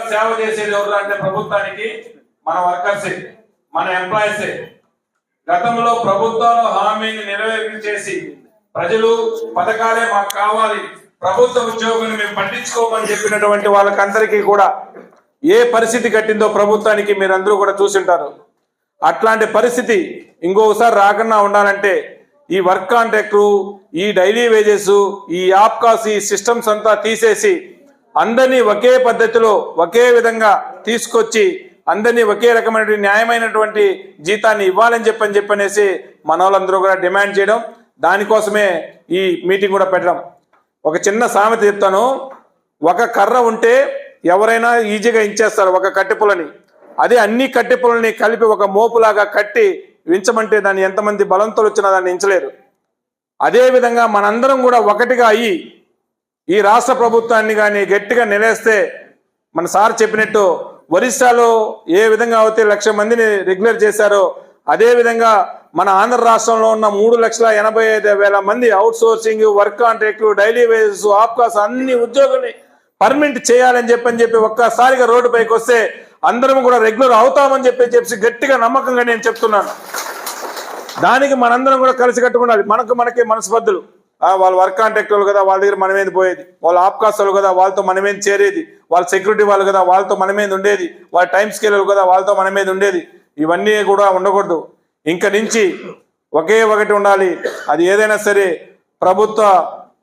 సేవ చేసేది ఎవరు అంటే ప్రభుత్వానికి మన వర్కర్సే మన ఎంప్లాయీసే. గతంలో ప్రభుత్వాలు హామీని నెరవేర్చేసి ప్రజలు పథకాలే మాకు కావాలి ప్రభుత్వ ఉద్యోగులు మేము పట్టించుకోమని చెప్పినటువంటి వాళ్ళకందరికీ కూడా ఏ పరిస్థితి కట్టిందో ప్రభుత్వానికి మీరందరూ కూడా చూసింటారు. అట్లాంటి పరిస్థితి ఇంకోసారి రాకుండా ఉండాలంటే ఈ వర్క్ కాంట్రాక్టు ఈ డైలీ వేజెస్ ఈ ఆప్కాస్ ఈ సిస్టమ్స్ అంతా తీసేసి అందరినీ ఒకే పద్ధతిలో ఒకే విధంగా తీసుకొచ్చి అందరినీ ఒకే రకమైన న్యాయమైనటువంటి జీతాన్ని ఇవ్వాలని చెప్పని చెప్పనేసి మనవాళ్ళందరూ కూడా డిమాండ్ చేయడం దానికోసమే ఈ మీటింగ్ కూడా పెట్టడం. ఒక చిన్న సామెత చెప్తాను. ఒక కర్ర ఉంటే ఎవరైనా ఈజీగా ఇంచేస్తారు ఒక కట్టెపులని అదే అన్ని కట్టెపులని కలిపి ఒక మోపులాగా కట్టి వించమంటే దాన్ని ఎంతమంది బలంతో వచ్చినా దాన్ని ఇంచలేరు. అదేవిధంగా మనందరం కూడా ఒకటిగా అయ్యి ఈ రాష్ట్ర ప్రభుత్వాన్ని కానీ గట్టిగా నిలేస్తే మన సార్ చెప్పినట్టు ఒరిస్సాలో ఏ విధంగా అయితే లక్ష మందిని రెగ్యులర్ చేశారో అదేవిధంగా మన ఆంధ్ర రాష్ట్రంలో ఉన్న మూడు లక్షల ఎనభై ఐదు వేల మంది outsourcing work contract daily wages APCOS అన్ని ఉద్యోగుల్ని పర్మనెంట్ చేయాలని చెప్పని చెప్పి ఒక్కసారిగా రోడ్డు పైకి వస్తే అందరం కూడా రెగ్యులర్ అవుతామని చెప్పి చెప్పి గట్టిగా నమ్మకంగా నేను చెప్తున్నాను. దానికి మనందరం కూడా కలిసి కట్టుకుండాలి మనకు మనకి మనస్పర్ధులు. వాళ్ళు వర్క్ కాంట్రాక్ట్ వాళ్ళు కదా వాళ్ళ దగ్గర మనమేంది పోయేది? వాళ్ళ ఆప్కాస్ వాళ్ళు కదా వాళ్ళతో మనమేంది చేరేది? వాళ్ళ సెక్యూరిటీ వాళ్ళు కదా వాళ్ళతో మనమేంది ఉండేది? వాళ్ళ టైం స్కేల్ కదా వాళ్ళతో మనమేది ఉండేది? ఇవన్నీ కూడా ఉండకూడదు. ఇంక నుంచి ఒకే ఒకటి ఉండాలి. అది ఏదైనా సరే ప్రభుత్వ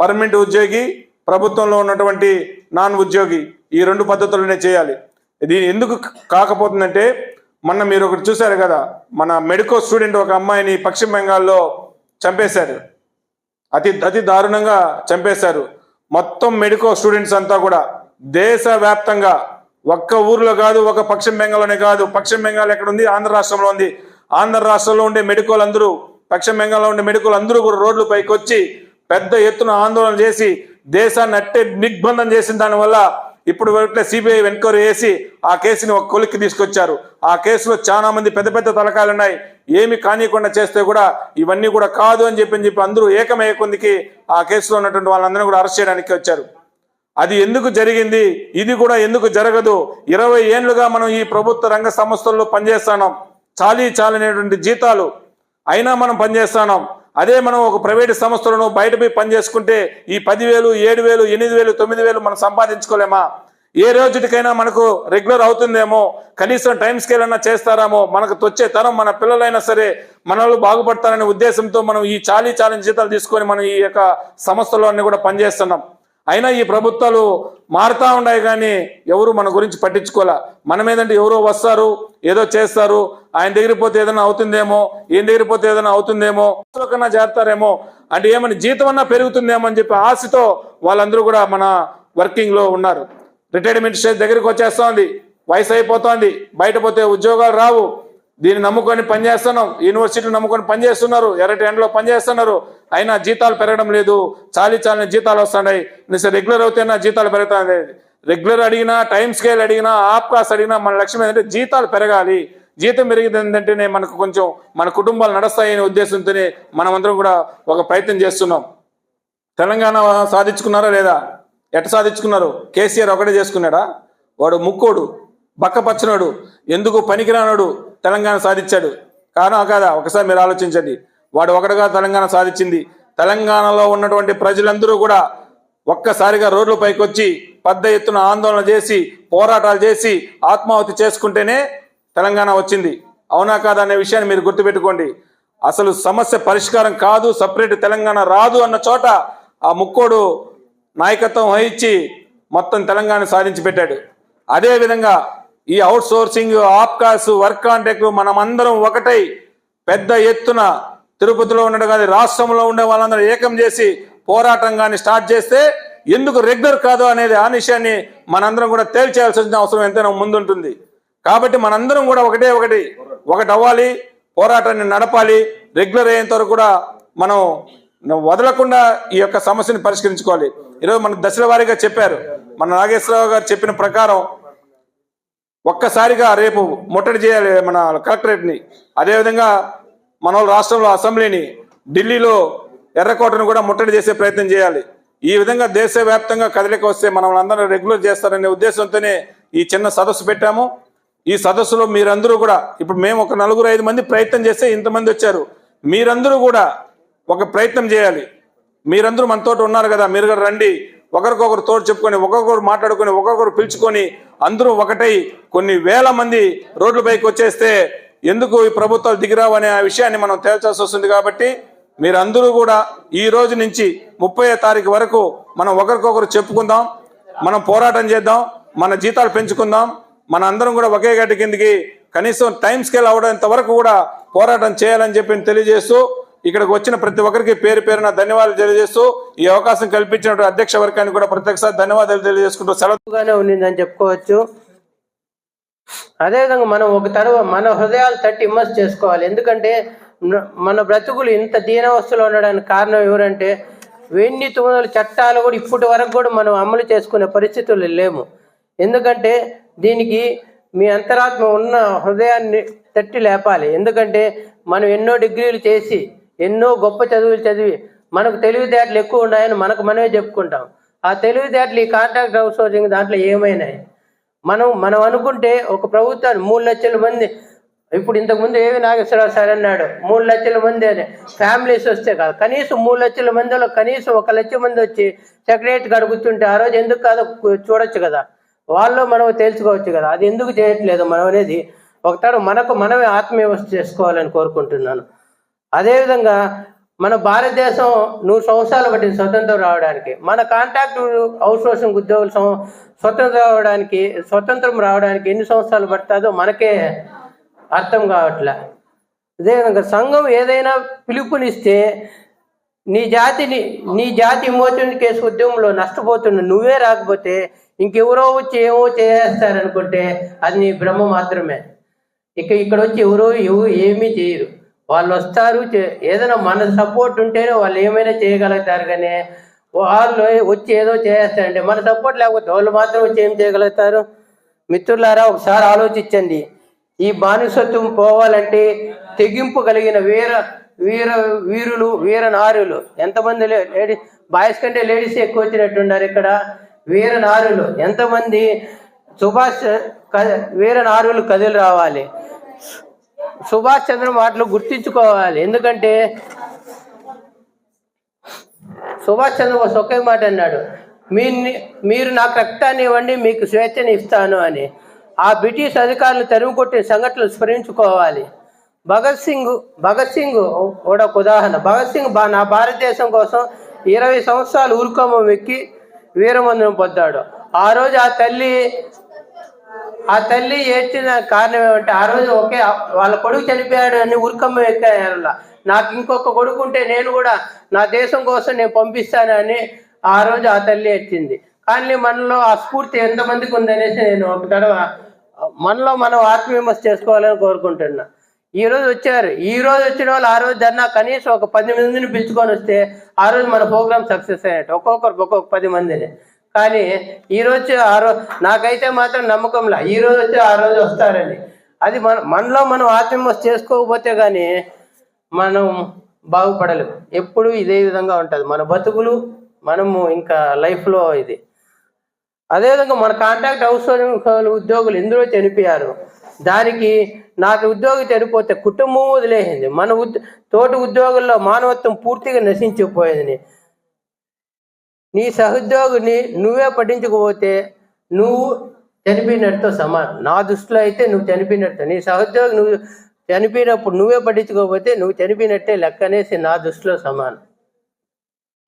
పర్మనెంట్ ఉద్యోగి ప్రభుత్వంలో ఉన్నటువంటి నాన్ ఉద్యోగి ఈ రెండు పద్ధతులనే చేయాలి. ఇది ఎందుకు కాకపోతుందంటే మొన్న మీరు ఒకటి చూశారు కదా మన మెడికో స్టూడెంట్ ఒక అమ్మాయిని పశ్చిమ బెంగాల్లో చంపేశారు. అతి అతి దారుణంగా చంపేశారు. మొత్తం మెడికో స్టూడెంట్స్ అంతా కూడా దేశవ్యాప్తంగా ఒక్క ఊర్లో కాదు ఒక పశ్చిమ బెంగాల్లోనే కాదు పశ్చిమ బెంగాల్ ఎక్కడ ఉంది? ఆంధ్ర రాష్ట్రంలో ఉంది. ఆంధ్ర రాష్ట్రంలో ఉండే మెడికోలు అందరూ పశ్చిమ బెంగాల్లో ఉండే మెడికోలు అందరూ కూడా రోడ్ల పైకి వచ్చి పెద్ద ఎత్తున ఆందోళన చేసి దేశాన్ని అట్టే దిగ్బంధం చేసిన దానివల్ల ఇప్పుడు వెంటనే సిబిఐ ఎంక్వైరీ చేసి ఆ కేసుని ఒక కొలిక్కి తీసుకొచ్చారు. ఆ కేసులో చాలా మంది పెద్ద పెద్ద తలకాలు ఉన్నాయి ఏమి కానీయకుండా చేస్తే కూడా ఇవన్నీ కూడా కాదు అని చెప్పి అని చెప్పి అందరూ ఏకమయ్యే కొందికి ఆ కేసులో ఉన్నటువంటి వాళ్ళందరినీ కూడా అరెస్ట్ చేయడానికి వచ్చారు. అది ఎందుకు జరిగింది? ఇది కూడా ఎందుకు జరగదు? ఇరవై ఏళ్ళుగా మనం ఈ ప్రభుత్వ రంగ సంస్థల్లో పనిచేస్తున్నాం. చాలీ చాలనేటువంటి జీతాలు అయినా మనం పనిచేస్తున్నాం. అదే మనం ఒక ప్రైవేట్ సంస్థలను బయట పోయి పని చేసుకుంటే ఈ పదివేలు ఏడు వేలు ఎనిమిది వేలు తొమ్మిది వేలు మనం సంపాదించుకోలేమా? ఏ రోజుటికైనా మనకు రెగ్యులర్ అవుతుందేమో? కనీసం టైం స్కేల్ అన్నా చేస్తారామో? మనకు వచ్చే తరం మన పిల్లలైనా సరే మన బాగుపడతారనే ఉద్దేశంతో మనం ఈ చాలీ చాలని జీతాలు తీసుకొని మనం ఈ యొక్క సంస్థలో అన్ని కూడా పనిచేస్తున్నాం. అయినా ఈ ప్రభుత్వాలు మారుతా ఉన్నాయి కానీ ఎవరు మన గురించి పట్టించుకోలే. మనం ఏంటంటే ఎవరో వస్తారు ఏదో చేస్తారు ఆయన దగ్గర పోతే ఏదైనా అవుతుందేమో ఈయన దగ్గర పోతే ఏదైనా అవుతుందేమో కన్నా చేస్తారేమో అంటే ఏమని జీతం అన్నా పెరుగుతుందేమో అని చెప్పి ఆశతో వాళ్ళందరూ కూడా మన వర్కింగ్లో ఉన్నారు. రిటైర్మెంట్ స్టేజ్ దగ్గరికి వచ్చేస్తోంది వయసు అయిపోతోంది బయట పోతే ఉద్యోగాలు రావు. దీన్ని నమ్ముకొని పనిచేస్తున్నాం. యూనివర్సిటీలు నమ్ముకొని పనిచేస్తున్నారు. ఎర్రటి ఎండలో పనిచేస్తున్నారు. అయినా జీతాలు పెరగడం లేదు. చాలీ చాలని జీతాలు వస్తున్నాయి. రెగ్యులర్ అవుతేనా జీతాలు పెరుగుతాయి? రెగ్యులర్ అడిగినా టైం స్కేల్ అడిగినా ఆప్ కాస్ట్ అడిగినా మన లక్ష్యం ఏంటంటే జీతాలు పెరగాలి. జీతం పెరిగింది ఏంటంటేనే మనకు కొంచెం మన కుటుంబాలు నడుస్తాయనే ఉద్దేశంతోనే మనమందరం కూడా ఒక ప్రయత్నం చేస్తున్నాం. తెలంగాణ సాధించుకున్నారా లేదా? ఎట్ట సాధించుకున్నారు? కేసీఆర్ ఒకటే చేసుకున్నాడా? వాడు ముక్కోడు. బక్క పచ్చినోడు ఎందుకు పనికిరానోడు తెలంగాణ సాధించాడు? కారణం కాదా? ఒకసారి మీరు ఆలోచించండి. వాడు ఒకటిగా తెలంగాణ సాధించింది. తెలంగాణలో ఉన్నటువంటి ప్రజలందరూ కూడా ఒక్కసారిగా రోడ్ల పైకి వచ్చి పెద్ద ఎత్తున ఆందోళన చేసి పోరాటాలు చేసి ఆత్మాహుతి చేసుకుంటేనే తెలంగాణ వచ్చింది. అవునా కాదా అనే విషయాన్ని మీరు గుర్తుపెట్టుకోండి. అసలు సమస్య పరిష్కారం కాదు సపరేట్ తెలంగాణ రాదు అన్న చోట ఆ ముక్కోడు నాయకత్వం వహించి మొత్తం తెలంగాణ సాధించి పెట్టాడు. అదేవిధంగా ఈ outsourcing APCOS work contract మనమందరం ఒకటై పెద్ద ఎత్తున తిరుపతిలో ఉండడం కానీ రాష్ట్రంలో ఉండే వాళ్ళందరూ ఏకం చేసి పోరాటం కానీ స్టార్ట్ చేస్తే ఎందుకు రెగ్యులర్ కాదు అనేది ఆ విషయాన్ని మనందరం కూడా తేల్చేయాల్సిన అవసరం ఎంతైనా ముందుంటుంది. కాబట్టి మనందరం కూడా ఒకటే ఒకటి ఒకటి అవ్వాలి పోరాటాన్ని నడపాలి రెగ్యులర్ అయ్యేంత వరకు కూడా మనం వదలకుండా ఈ యొక్క సమస్యను పరిష్కరించుకోవాలి. ఈరోజు మన దశల వారీగా చెప్పారు. మన నాగేశ్వరరావు గారు చెప్పిన ప్రకారం ఒక్కసారిగా రేపు ముట్టడి చేయాలి మన కలెక్టరేట్ని. అదేవిధంగా మన రాష్ట్రంలో అసెంబ్లీని ఢిల్లీలో ఎర్రకోటను కూడా ముట్టడి చేసే ప్రయత్నం చేయాలి. ఈ విధంగా దేశవ్యాప్తంగా కదలిక వస్తే మనం అందరూ రెగ్యులర్ చేస్తారనే ఉద్దేశంతోనే ఈ చిన్న సదస్సు పెట్టాము. ఈ సదస్సులో మీరందరూ కూడా ఇప్పుడు మేము ఒక నలుగురు ఐదు మంది ప్రయత్నం చేస్తే ఇంతమంది వచ్చారు. మీరందరూ కూడా ఒక ప్రయత్నం చేయాలి. మీరందరూ మనతోటి ఉన్నారు కదా మీరు కూడా రండి. ఒకరికొకరు తోడు చెప్పుకొని ఒకరికొకరు మాట్లాడుకొని ఒకరికొకరు పిలుచుకొని అందరూ ఒకటై కొన్ని వేల మంది రోడ్లపైకి వచ్చేస్తే ఎందుకు ఈ ప్రభుత్వాలు దిగిరావు అనే ఆ విషయాన్ని మనం తేల్చాల్సి వస్తుంది కాబట్టి మీరందరూ కూడా ఈ రోజు నుంచి ముప్పై తారీఖు వరకు మనం ఒకరికొకరు చెప్పుకుందాం మనం పోరాటం చేద్దాం మన జీతాలు పెంచుకుందాం మన అందరం కూడా ఒకే గట్టి కిందికి కనీసం టైం స్కేల్ అవడంత వరకు కూడా పోరాటం చేయాలని చెప్పి తెలియజేస్తూ ఇక్కడికి వచ్చిన ప్రతి ఒక్కరికి పేరు పేరున ధన్యవాదాలు తెలియజేస్తూ ఈ అవకాశం కల్పించిన అధ్యక్ష వర్గానికి కూడా ప్రత్యేకసారి ధన్యవాదాలు తెలియజేసుకుంటూ సెలవుగానే ఉండిందని చెప్పుకోవచ్చు. అదేవిధంగా మనం ఒక తరవ మన హృదయాలు తట్టి ఇమ్మర్స్ చేసుకోవాలి. ఎందుకంటే మన బ్రతుకులు ఇంత దీనవస్థలో ఉండడానికి కారణం ఎవరంటే వెన్ని తుమ్మల చట్టాలు కూడా ఇప్పటి వరకు కూడా మనం అమలు చేసుకునే పరిస్థితులు లేము ఎందుకంటే దీనికి మీ అంతరాత్మ ఉన్న హృదయాన్ని తట్టి లేపాలి. ఎందుకంటే మనం ఎన్నో డిగ్రీలు చేసి ఎన్నో గొప్ప చదువులు చదివి మనకు తెలివితేటలు ఎక్కువ ఉన్నాయని మనకు మనమే చెప్పుకుంటాం. ఆ తెలివితేటలు ఈ కాంట్రాక్ట్ హౌస్ సోర్సింగ్ దాంట్లో ఏమైనాయి? మనం మనం అనుకుంటే ఒక ప్రభుత్వాన్ని మూడు లక్షల మంది ఇప్పుడు ఇంతకుముందు ఏవి నాగేశ్వరరావు సార్ అన్నాడు మూడు లక్షల మంది అని ఫ్యామిలీస్ వస్తే కాదు. కనీసం మూడు లక్షల మందిలో కనీసం ఒక లక్ష మంది వచ్చి సెక్రటరీ కాడ ఆ రోజు ఎందుకు కాదో చూడొచ్చు కదా. వాళ్ళు మనం తెలుసుకోవచ్చు కదా. అది ఎందుకు చేయట్లేదు మనం అనేది ఒకటాడు మనకు మనమే ఆత్మవ్యవస్థ చేసుకోవాలని కోరుకుంటున్నాను. అదేవిధంగా మన భారతదేశం నూరు సంవత్సరాలు పట్టింది స్వతంత్రం రావడానికి. మన కాంట్రాక్ట్ అవుట్సోర్సింగ్ ఉద్యోగుల స్వతంత్రం రావడానికి స్వతంత్రం రావడానికి ఎన్ని సంవత్సరాలు పడుతుందో మనకే అర్థం కావట్లే. అదేవిధంగా సంఘం ఏదైనా పిలుపునిస్తే నీ జాతిని నీ జాతి విమోచన కేసు ఉద్యమంలో నష్టపోతున్న నువ్వే రాకపోతే ఇంకెవరో వచ్చి ఏమో చేస్తారనుకుంటే అది నీ భ్రమ మాత్రమే. ఇక ఇక్కడ వచ్చి ఎవరో ఎవరు ఏమీ చేయరు. వాళ్ళు వస్తారు చే- ఏదైనా మన సపోర్ట్ ఉంటేనే వాళ్ళు ఏమైనా చేయగలుగుతారు కానీ వాళ్ళు వచ్చి ఏదో చేస్తారంటే మన సపోర్ట్ లేకపోతే వాళ్ళు మాత్రం వచ్చి ఏం చేయగలుగుతారు? మిత్రులారా ఒకసారి ఆలోచించండి. ఈ బానిసత్వం పోవాలంటే తెగింపు కలిగిన వీర వీర వీరులు వీర నారులు. ఎంతమంది లేడీస్ బాయ్స్ కంటే లేడీస్ ఎక్కువ వచ్చినట్టున్నారు ఇక్కడ. వీర నారులు. ఎంతమంది సుభాష్ క- వీర నారులు కదిలి రావాలి. సుభాష్ చంద్ర మాటలు గుర్తించుకోవాలి. ఎందుకంటే సుభాష్ చంద్రబోస్ ఒకే మాట అన్నాడు. మీ మీరు నాకు రక్తాన్ని ఇవ్వండి మీకు స్వేచ్ఛని ఇస్తాను అని. ఆ బ్రిటిష్ అధికారులు తరిమి కొట్టిన సంఘటనలు స్మరించుకోవాలి. భగత్ సింగ్ భగత్ సింగ్ కూడా ఒక ఉదాహరణ. భగత్ సింగ్ బా- నా భారతదేశం కోసం ఇరవై సంవత్సరాలు ఊరుకోమం ఎక్కి వీరమందరం పొందాడు. ఆ రోజు ఆ తల్లి ఆ తల్లి ఏడ్చిన కారణం ఏమంటే ఆ రోజు ఒకే వాళ్ళ కొడుకు చనిపోయాడు అని ఉరికమ్మ ఎక్కారు నాకు ఇంకొక కొడుకు ఉంటే నేను కూడా నా దేశం కోసం నేను పంపిస్తానని ఆ రోజు ఆ తల్లి ఏడ్చింది. కానీ మనలో ఆ స్ఫూర్తి ఎంతమందికి ఉందనేసి నేను ఒక తడవ మనలో మనం ఆత్మవిమర్శ చేసుకోవాలని కోరుకుంటున్నా. ఈ రోజు వచ్చారు. ఈ రోజు వచ్చిన వాళ్ళు ఆ రోజు ధర్నా కనీసం ఒక పది మందిని పిలుచుకొని వస్తే ఆ రోజు మన ప్రోగ్రామ్ సక్సెస్ అయినట్టు ఒక్కొక్కరు ఒక్కొక్క పది మందిని. కానీ ఈ రోజు ఆ రోజు నాకైతే మాత్రం నమ్మకంలా ఈ రోజు వచ్చి ఆ రోజు వస్తారని. అది మన మనలో మనం ఆత్మవిమర్శ చేసుకోకపోతే కానీ మనం బాగుపడలేము. ఎప్పుడు ఇదే విధంగా ఉంటుంది. మన బతుకులు మనము ఇంకా లైఫ్లో ఇది. అదేవిధంగా మన కాంట్రాక్ట్ హౌస్ ఉద్యోగులు ఎందులో చనిపోయారు? దానికి నాకు ఉద్యోగి చనిపోతే కుటుంబం వదిలేసింది. మన ఉద్ తోటి ఉద్యోగుల్లో మానవత్వం పూర్తిగా నశించిపోయింది. నీ సహోద్యోగిని నువ్వే పట్టించకపోతే నువ్వు చనిపోయినట్టుతో సమానం. నా దృష్టిలో అయితే నువ్వు చనిపోయినట్టు. నీ సహోద్యోగి నువ్వు చనిపోయినప్పుడు నువ్వే పట్టించుకోకపోతే నువ్వు చనిపోయినట్టే లెక్క అనేసి నా దృష్టిలో సమానం.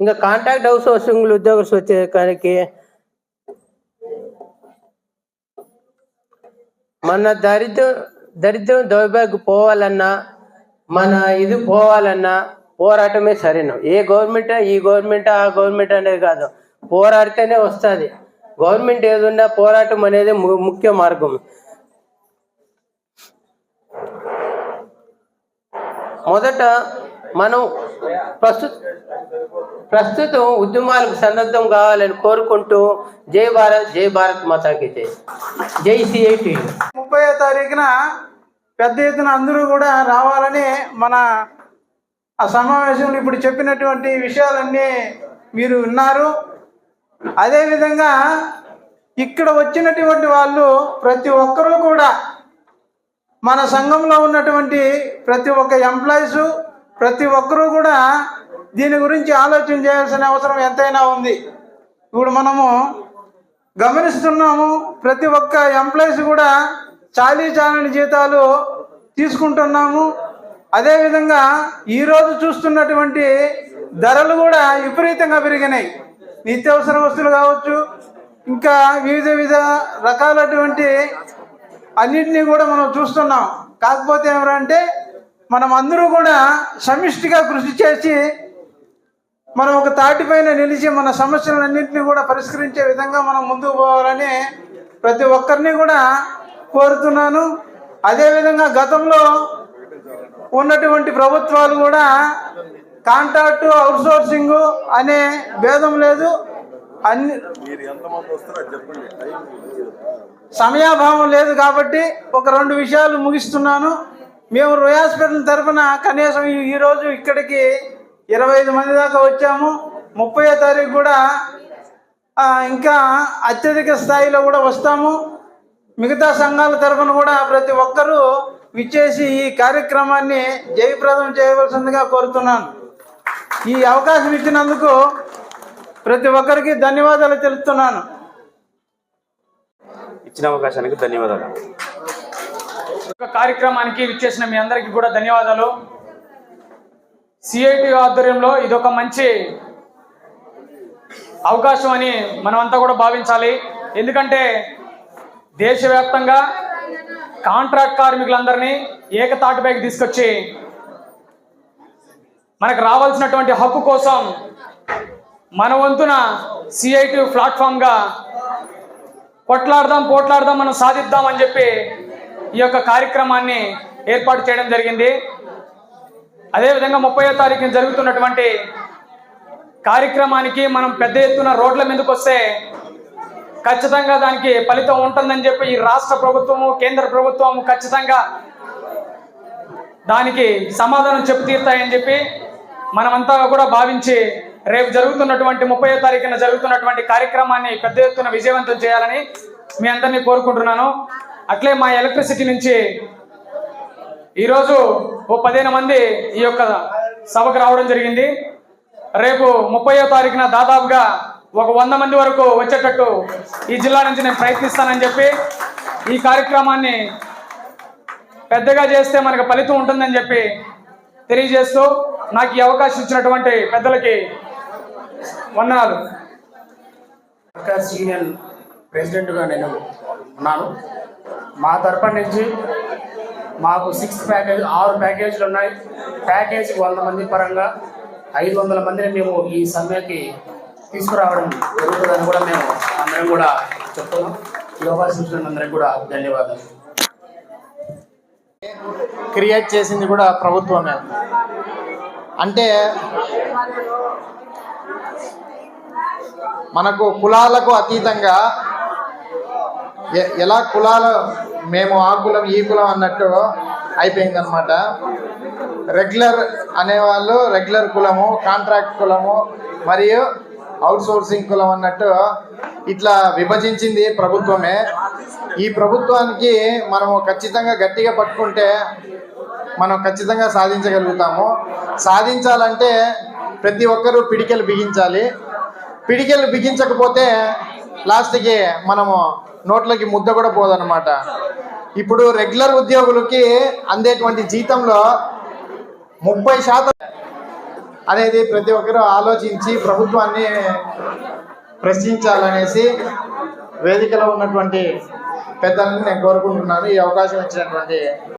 ఇంకా కాంట్రాక్ట్ హౌస్ హౌసింగ్లు ఉద్యోగస్తులు వచ్చే కానికి మన దరిద్రం దరిద్రం దౌర్భాగ్యం పోవాలన్నా మన ఇది పోవాలన్నా పోరాటమే సరైన ఏ గవర్నమెంట్ ఈ గవర్నమెంట్ ఆ గవర్నమెంట్ అనేది కాదు. పోరాడితేనే వస్తుంది. గవర్నమెంట్ ఏదున్నా పోరాటం అనేది ము- ముఖ్య మార్గం. మొదట మనం ప్రస్తుత ప్రస్తుతం ఉద్యమాలకు సన్నద్ధం కావాలని కోరుకుంటూ జై భారత్ జై భారత్ మాతాకి జై. జై సిఐటి. ముప్పై తారీఖున పెద్ద ఎత్తున అందరూ కూడా రావాలని మన ఆ సమావేశంలో ఇప్పుడు చెప్పినటువంటి విషయాలన్నీ మీరు విన్నారు. అదేవిధంగా ఇక్కడ వచ్చినటువంటి వాళ్ళు ప్రతి ఒక్కరూ కూడా మన సంఘంలో ఉన్నటువంటి ప్రతి ఒక్క ఎంప్లాయీస్ ప్రతి ఒక్కరూ కూడా దీని గురించి ఆలోచన చేయాల్సిన అవసరం ఎంతైనా ఉంది. ఇప్పుడు మనము గమనిస్తున్నాము ప్రతి ఒక్క ఎంప్లాయీస్ కూడా చాలీ చాలని జీతాలు తీసుకుంటున్నాము. అదేవిధంగా ఈరోజు చూస్తున్నటువంటి ధరలు కూడా విపరీతంగా పెరిగినాయి. నిత్యావసర వస్తువులు కావచ్చు ఇంకా వివిధ వివిధ రకాలటువంటి అన్నింటినీ కూడా మనం చూస్తున్నాం. కాకపోతే ఏమంటే మనం అందరూ కూడా సమిష్టిగా కృషి చేసి మనం ఒక తాటిపైన నిలిచి మన సమస్యలన్నింటినీ కూడా పరిష్కరించే విధంగా మనం ముందుకు పోవాలని ప్రతి ఒక్కరిని కూడా కోరుతున్నాను. అదేవిధంగా గతంలో ఉన్నటువంటి ప్రభుత్వాలు కూడా కాంట్రాక్టు అవుట్సోర్సింగ్ అనే భేదం లేదు. అన్ని సమయాభావం లేదు కాబట్టి ఒక రెండు విషయాలు ముగిస్తున్నాను. మేము హాస్పిటల్ తరఫున కనీసం ఈ- ఈరోజు ఇక్కడికి ఇరవై ఐదు మంది దాకా వచ్చాము. ముప్పయో తారీఖు కూడా ఇంకా అత్యధిక స్థాయిలో కూడా వస్తాము. మిగతా సంఘాల తరఫున కూడా ప్రతి ఒక్కరూ విచ్చేసి ఈ కార్యక్రమాన్ని జయప్రదం చేయవలసిందిగా కోరుతున్నాను. ఈ అవకాశం ఇచ్చినందుకు ప్రతి ఒక్కరికి ధన్యవాదాలు తెలుపుతున్నాను. ఇచ్చిన అవకాశానికి ధన్యవాదాలు. కార్యక్రమానికి విచ్చేసిన మీ అందరికీ కూడా ధన్యవాదాలు. సిఐటి ఆధ్వర్యంలో ఇదొక మంచి అవకాశం అని మనమంతా కూడా భావించాలి. ఎందుకంటే దేశవ్యాప్తంగా కాంట్రాక్ట్ కార్మికులందరినీ ఏకతాటిపైకి తీసుకొచ్చి మనకు రావాల్సినటువంటి హక్కు కోసం మన వంతున సిఐటి ప్లాట్ఫామ్గా కొట్లాడదాం పోట్లాడదాం మనం సాధిద్దాం అని చెప్పి ఈ యొక్క కార్యక్రమాన్ని ఏర్పాటు చేయడం జరిగింది. అదేవిధంగా ముప్పయో తారీఖున జరుగుతున్నటువంటి కార్యక్రమానికి మనం పెద్ద ఎత్తున రోడ్ల మీదకి వస్తే ఖచ్చితంగా దానికి ఫలితం ఉంటుందని చెప్పి ఈ రాష్ట్ర ప్రభుత్వము కేంద్ర ప్రభుత్వము ఖచ్చితంగా దానికి సమాధానం చెప్పు తీరుతాయని చెప్పి మనమంతా కూడా భావించి రేపు జరుగుతున్నటువంటి ముప్పై తారీఖున జరుగుతున్నటువంటి కార్యక్రమాన్ని పెద్ద ఎత్తున విజయవంతం చేయాలని మీ అందరినీ కోరుకుంటున్నాను. అట్లే మా ఎలక్ట్రిసిటీ నుంచి ఈరోజు ఓ పదిహేను మంది ఈ యొక్క సభకు రావడం జరిగింది. రేపు ముప్పయో తారీఖున దాదాపుగా ఒక వంద మంది వరకు వచ్చేటట్టు ఈ జిల్లా నుంచి నేను ప్రయత్నిస్తానని చెప్పి ఈ కార్యక్రమాన్ని పెద్దగా చేస్తే మనకు ఫలితం ఉంటుందని చెప్పి తెలియజేస్తూ నాకు ఈ అవకాశం ఇచ్చినటువంటి పెద్దలకి వందనాలు. వర్కర్స్ యూనియన్ ప్రెసిడెంట్గా నేను ఉన్నాను. మా తరపున నుంచి మాకు సిక్స్ ప్యాకేజ్ ఆరు ప్యాకేజీలు ఉన్నాయి. ప్యాకేజీకి వంద మంది పరంగా ఐదు వందల మందిని మేము ఈ సమ్మెకి తీసుకురావడం జరుగుతుందని కూడా మేము అందరం కూడా చెప్తున్నాం. ఈ అవకాశం కూడా ధన్యవాదాలు. క్రియేట్ చేసింది కూడా ప్రభుత్వమే. అంటే మనకు కులాలకు అతీతంగా ఎలా కులాలు మేము ఆ కులం ఈ కులం అన్నట్టు అయిపోయిందనమాట రెగ్యులర్ అనేవాళ్ళు రెగ్యులర్ కులము కాంట్రాక్ట్ కులము మరియు అవుట్ సోర్సింగ్ కులం అన్నట్టు ఇట్లా విభజించింది ప్రభుత్వమే. ఈ ప్రభుత్వానికి మనము ఖచ్చితంగా గట్టిగా పట్టుకుంటే మనం ఖచ్చితంగా సాధించగలుగుతాము. సాధించాలంటే ప్రతి ఒక్కరూ పిడికెలు బిగించాలి. పిడికెలు బిగించకపోతే లాస్ట్కి మనము నోట్లకి ముద్ద కూడా పోదనమాట ఇప్పుడు రెగ్యులర్ ఉద్యోగులకి అందేటువంటి జీతంలో ముప్పై శాతం అనేది ప్రతి ఒక్కరూ ఆలోచించి ప్రభుత్వాన్ని ప్రశ్నించాలనేసి వేదికలో ఉన్నటువంటి పెద్దలను నేను కోరుకుంటున్నాను. ఈ అవకాశం ఇచ్చినటువంటి